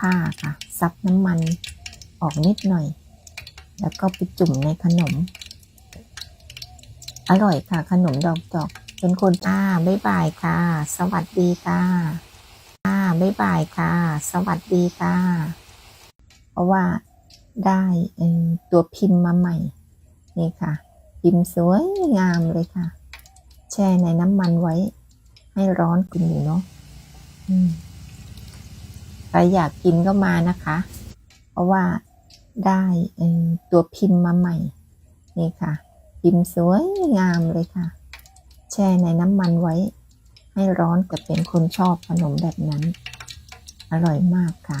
ผ้าค่ะ ซับน้ำมันออกนิดหน่อย แล้วก็ไปจุ่มในขนม อร่อยค่ะ ขนมดอกจอกเป็นคนอ่าบ๊ายบายค่ะ สวัสดีค่ะอ่าบ๊ายบายค่ะ สวัสดีค่ะ เพราะว่าได้ตัวพิมพ์มาใหม่นี่ค่ะ พิมพ์สวยงามเลยค่ะ แช่ในน้ำมันไว้ ให้ร้อนกินอยู่เนาะอืม ใครอยากกินก็มานะคะ เพราะว่าได้ตัวพิมพ์มาใหม่นี่ค่ะ พิมพ์สวยงามเลยค่ะ แช่ในน้ำมันไว้ ให้ร้อนก็เป็นคนชอบขนมแบบนั้น อร่อยมากค่ะ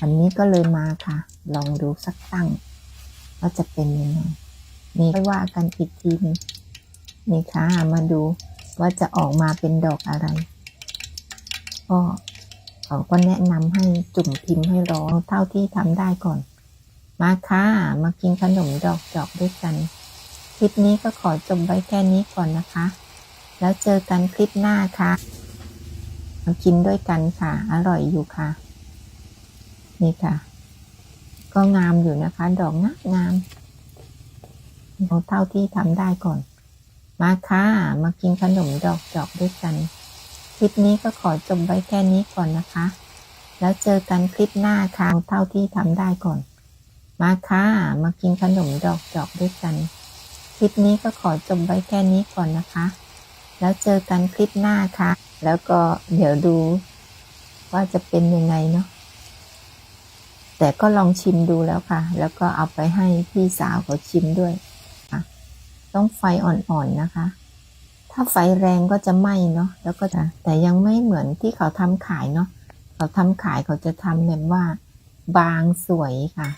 อันนี้ก็เลยมาค่ะ ลองดูสักตั้งว่าจะเป็นยังไงนี่ค่อยว่ากันอีกทีนึงนี่ค่ะมาดูว่าจะออกมาเป็นดอกอะไรก็ เขาก็แนะนำให้จุ่มพิมพ์ให้ร้อนเท่าที่ทำได้ก่อน มาค่ะ มากินขนมดอกจอกด้วยกัน คลิปนี้ก็ขอจบไว้แค่นี้ก่อนนะคะ แล้วเจอกันคลิปหน้าค่ะมากินด้วยกันค่ะ อร่อยอยู่ค่ะ นี่ค่ะ ก็งามอยู่นะคะ ดอกงามงามเอาเท่าที่ทำได้ก่อน มาค่ะ มากินขนมดอกจอกด้วยกัน ลิปนี้ก็ขอจบไว้แค่นี้ก่อนนะคะ แล้วเจอกันคลิปหน้าค่ะเท่าที่ทำได้ก่อน มาค่ะ มากินขนมดอกจอกด้วยกัน คลิปนี้ก็ขอจบไว้แค่นี้ก่อนนะคะ แล้วเจอกันคลิปหน้าค่ะ แล้วก็เดี๋ยวดู ว่าจะเป็นยังไงเนาะ แต่ก็ลองชิมดูแล้วค่ะ แล้วก็เอาไปให้พี่สาวเขาชิมด้วย ต้องไฟอ่อนๆนะคะ ถ้าไฟแรงก็จะไหม้เนาะแล้วก็จะแต่ยังไม่เหมือนที่เขาทำขายเนาะเขาทำขายเขาจะทำแบบว่า บางสวยค่ะ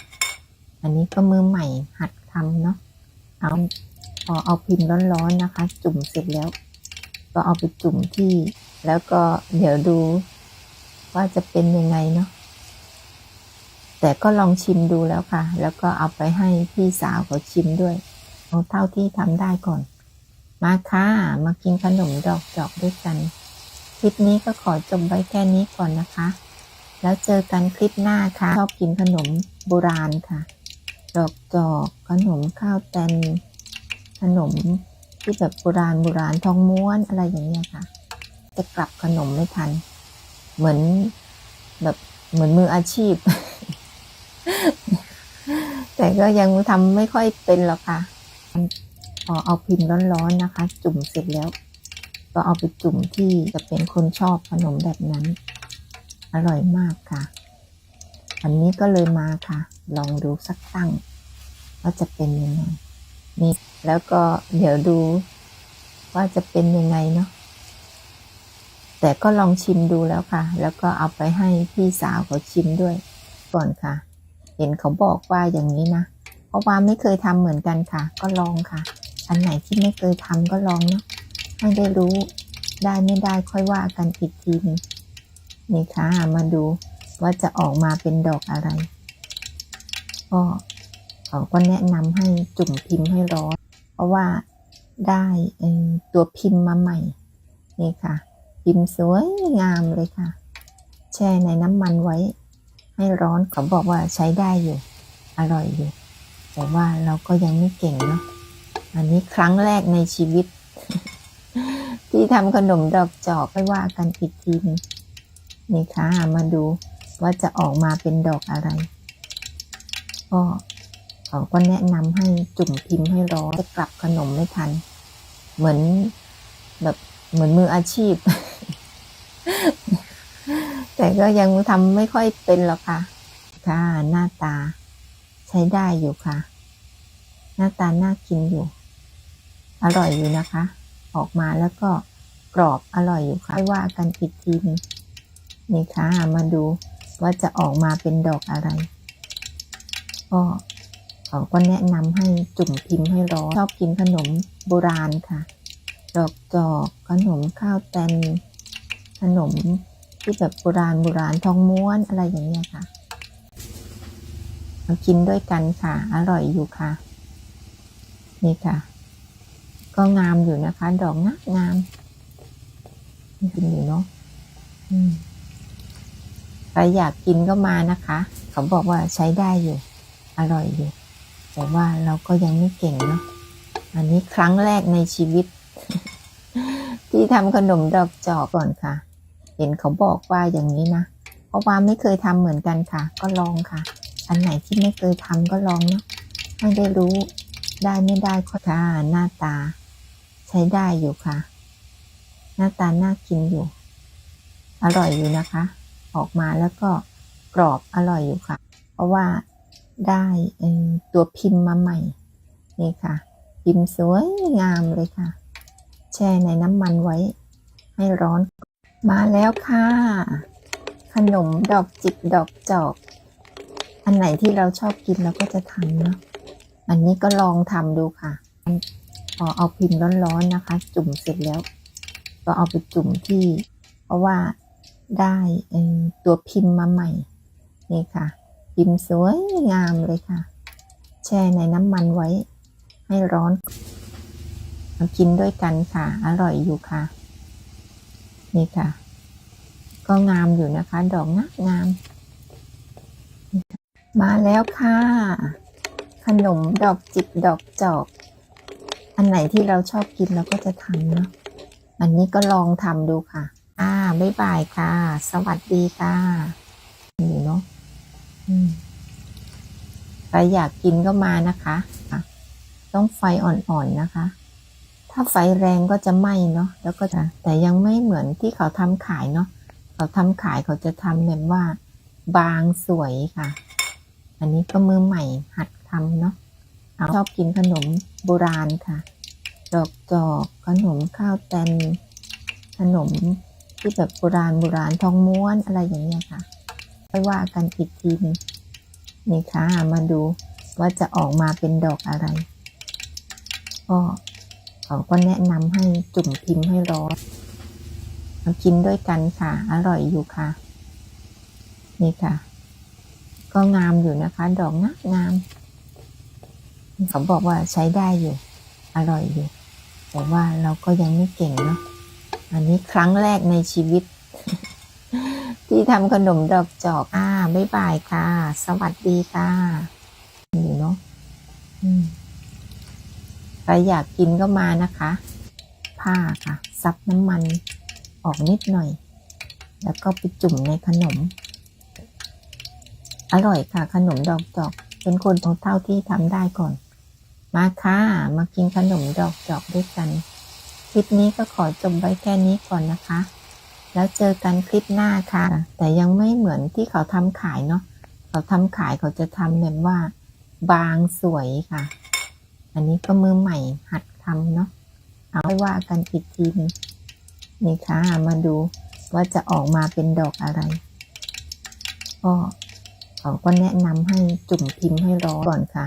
อันนี้ก็มือใหม่หัดทำเนาะเอาพอเอาพิมพ์ร้อนๆนะคะ จุ่มเสร็จแล้ว ก็เอาไปจุ่มที่ แล้วก็เดี๋ยวดูว่าจะเป็นยังไงเนาะแต่ก็ลองชิมดูแล้วค่ะ แล้วก็เอาไปให้พี่สาวเขาชิมด้วย เอาเท่าที่ทำได้ก่อน มาค่ะ มากินขนมดอกจอกด้วยกัน คลิปนี้ก็ขอจบไว้แค่นี้ก่อนนะคะ แล้วเจอกันคลิปหน้าค่ะ ชอบกินขนมโบราณค่ะ ดอกจอก ขนมข้าวแตน ขนมที่แบบโบราณโบราณทองม้วนอะไรอย่างเงี้ยค่ะ จะกลับขนมไม่ทัน เหมือนแบบเหมือนมืออาชีพ แต่ก็ยังทำไม่ค่อยเป็นหรอกค่ะ พอเอาพิมพ์ร้อนๆนะคะ จุ่มเสร็จแล้ว ก็เอาไปจุ่มที่จะเป็นคนชอบขนมแบบนั้น อร่อยมากค่ะ อันนี้ก็เลยมาค่ะ ลองดูสักตั้งว่าจะเป็นยังไงนี่แล้วก็เดี๋ยวดูว่าจะเป็นยังไงเนาะแต่ก็ลองชิมดูแล้วค่ะ แล้วก็เอาไปให้พี่สาวเขาชิมด้วยก่อนค่ะ เห็นเขาบอกว่าอย่างนี้นะ เพราะว่าไม่เคยทำเหมือนกันค่ะ ก็ลองค่ะ อันไหนที่ไม่เคยทำก็ลองเนาะให้ได้รู้ได้ไม่ได้ค่อยว่ากันอีกทีหนึงนี่ค่ะมาดูว่าจะออกมาเป็นดอกอะไร ก็เขาก็แนะนำให้จุ่มพิมพ์ให้ร้อนเพราะว่าได้ตัวพิมพ์มาใหม่นี่ค่ะ พิมพ์สวยงามเลยค่ะ แช่ในน้ำมันไว้ ให้ร้อนเขาบอกว่าใช้ได้อยู่ อร่อยอยู่ แต่ว่าเราก็ยังไม่เก่งเนาะ อันนี้ครั้งแรกในชีวิต ที่ทำขนมดอกจอกไปว่ากันอีกทีนึงนี่ค่ะมาดูว่าจะออกมาเป็นดอกอะไร ก็เขาก็แนะนำให้จุ่มพิมพ์ให้ร้อนจะกลับขนมไม่ทัน เหมือนแบบเหมือนมืออาชีพ แต่ก็ยังทำไม่ค่อยเป็นหรอกค่ะ ค่ะหน้าตาใช้ได้อยู่ค่ะ หน้าตาน่ากินอยู่ อร่อยอยู่นะคะ ออกมาแล้วก็กรอบอร่อยอยู่ค่ะไม่ว่ากันอีกทีนึงนี่ค่ะมาดูว่าจะออกมาเป็นดอกอะไร ก็เขาก็แนะนำให้จุ่มพิมพ์ให้ร้อนชอบกินขนมโบราณค่ะ ดอกจอกขนมข้าวแตนขนมที่แบบโบราณโบราณทองม้วนอะไรอย่างเงี้ยค่ะมากินด้วยกันค่ะ อร่อยอยู่ค่ะ นี่ค่ะ ก็งามอยู่นะคะ ดอกงามงามกินอยู่เนาะใครอยากกินก็มานะคะ เขาบอกว่าใช้ได้อยู่ อร่อยอยู่ แต่ว่าเราก็ยังไม่เก่งเนาะ อันนี้ครั้งแรกในชีวิต ที่ทำขนมดอกจอกก่อนค่ะ เห็นเขาบอกว่าอย่างนี้นะ เพราะว่าไม่เคยทำเหมือนกันค่ะ ก็ลองค่ะ อันไหนที่ไม่เคยทำก็ลองเนาะให้ได้รู้ได้ไม่ได้ค่ะหน้าตา ใช้ได้อยู่ค่ะ หน้าตาน่ากินอยู่ อร่อยอยู่นะคะ ออกมาแล้วก็กรอบอร่อยอยู่ค่ะ เพราะว่าได้ตัวพิมพ์มาใหม่นี่ค่ะ พิมพ์สวยงามเลยค่ะ แช่ในน้ำมันไว้ ให้ร้อน มาแล้วค่ะ ขนมดอกจิกดอกจอก อันไหนที่เราชอบกินเราก็จะทำเนาะอันนี้ก็ลองทำดูค่ะ พอเอาพิมพ์ร้อนๆนะคะ จุ่มเสร็จแล้ว ก็เอาไปจุ่มที่ เพราะว่าได้ตัวพิมพ์มาใหม่นี่ค่ะ พิมพ์สวยงามเลยค่ะ แช่ในน้ำมันไว้ ให้ร้อนมากินด้วยกันค่ะ อร่อยอยู่ค่ะ นี่ค่ะ ก็งามอยู่นะคะ ดอกนะงาม มาแล้วค่ะ ขนมดอกจิกดอกจอก อันไหนที่เราชอบกินเราก็จะทำเนาะอันนี้ก็ลองทำดูค่ะ อ่าบ๊ายบายค่ะ สวัสดีค่ะอยู่เนาะอืมใครอยากกินก็มานะคะะต้องไฟอ่อนๆนะคะ ถ้าไฟแรงก็จะไหม้เนาะแล้วก็จะแต่ยังไม่เหมือนที่เขาทำขายเนาะเขาทำขายเขาจะทำแบบว่า บางสวยค่ะ อันนี้ก็มือใหม่หัดทำเนาะ เอาชอบกินขนมโบราณค่ะ ดอกจอกขนมข้าวแตนขนมที่แบบโบราณโบราณทองม้วนอะไรอย่างเงี้ยค่ะไปว่ากันอีกทีนึงนี่ค่ะมาดูว่าจะออกมาเป็นดอกอะไร ก็เขาก็แนะนำให้จุ่มพิมพ์ให้ร้อนมากินด้วยกันค่ะ อร่อยอยู่ค่ะ นี่ค่ะ ก็งามอยู่นะคะ ดอกนะงาม เขาบอกว่าใช้ได้อยู่ อร่อยอยู่ แต่ว่าเราก็ยังไม่เก่งเนาะอันนี้ครั้งแรกในชีวิต ที่ทำขนมดอกจอกอ่าบ๊ายบายค่ะ สวัสดีค่ะอยู่เนาะใครอยากกินก็มานะคะ ผ้าค่ะ ซับน้ำมันออกนิดหน่อย แล้วก็ไปจุ่มในขนม อร่อยค่ะ ขนมดอกจอก เป็นคนของเท่าที่ทำได้ก่อน มาค่ะ มากินขนมดอกจอกด้วยกัน คลิปนี้ก็ขอจบไว้แค่นี้ก่อนนะคะ แล้วเจอกันคลิปหน้าค่ะ แต่ยังไม่เหมือนที่เขาทำขายเนาะเขาทำขายเขาจะทำแบบว่า บางสวยค่ะ อันนี้ก็มือใหม่หัดทำเนาะเอาไว้ว่ากันอีกทีนึงนี่ค่ะ มาดูว่าจะออกมาเป็นดอกอะไร ก็เขาก็แนะนำให้จุ่มพิมพ์ให้ร้อนก่อนค่ะ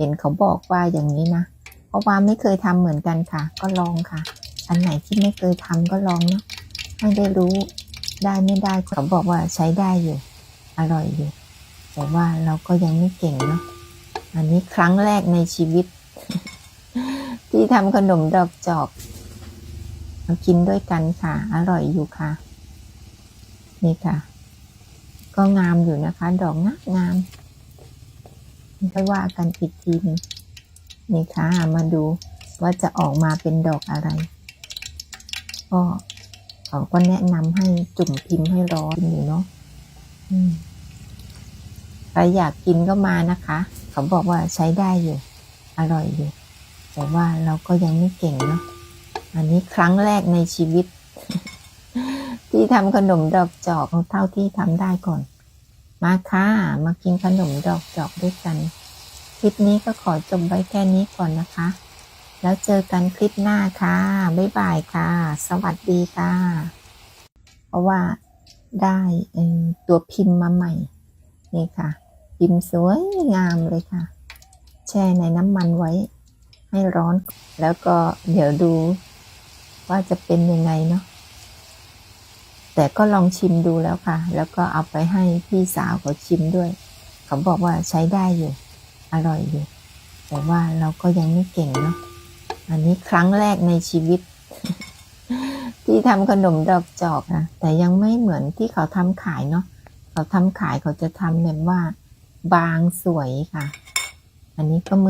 เห็นเขาบอกว่าอย่างนี้นะ เพราะว่าไม่เคยทำเหมือนกันค่ะ ก็ลองค่ะ อันไหนที่ไม่เคยทำก็ลองเนาะให้ได้รู้ได้ไม่ได้เขาบอกว่าใช้ได้อยู่ อร่อยอยู่ แต่ว่าเราก็ยังไม่เก่งเนาะอันนี้ครั้งแรกในชีวิต ที่ทำขนมดอกจอกมากินด้วยกันค่ะ อร่อยอยู่ค่ะ นี่ค่ะ ก็งามอยู่นะคะ ดอกนะงาม ไปว่ากันอีกทีหนึงนี่ค่ะ มาดูว่าจะออกมาเป็นดอกอะไร ก็เขาก็แนะนำให้จุ่มพิมพ์ให้ร้อนอยู่เนาะใครอยากกินก็มานะคะ เขาบอกว่าใช้ได้อยู่ อร่อยอยู่ แต่ว่าเราก็ยังไม่เก่งเนาะ อันนี้ครั้งแรกในชีวิต ที่ทำขนมดอกจอกเท่าที่ทำได้ก่อน มาค่ะ มากินขนมดอกจอกด้วยกัน คลิปนี้ก็ขอจบไว้แค่นี้ก่อนนะคะ แล้วเจอกันคลิปหน้าค่ะ บ๊ายบายค่ะ สวัสดีค่ะ เพราะว่าได้ตัวพิมพ์มาใหม่ นี่ค่ะ พิมพ์สวยงามเลยค่ะ แช่ในน้ำมันไว้ ให้ร้อน แล้วก็เดี๋ยวดูว่าจะเป็นยังไงเนาะ แต่ก็ลองชิมดูแล้วค่ะ แล้วก็เอาไปให้พี่สาวเขาชิมด้วย เขาบอกว่าใช้ได้อยู่ อร่อยอยู่ แต่ว่าเราก็ยังไม่เก่งเนาะ อันนี้ครั้งแรกในชีวิต ที่ทำขนมดอกจอกนะแต่ยังไม่เหมือนที่เขาทำขายเนาะ เขาทำขายเขาจะทำแบบว่า บางสวยค่ะ อันนี้ก็มือ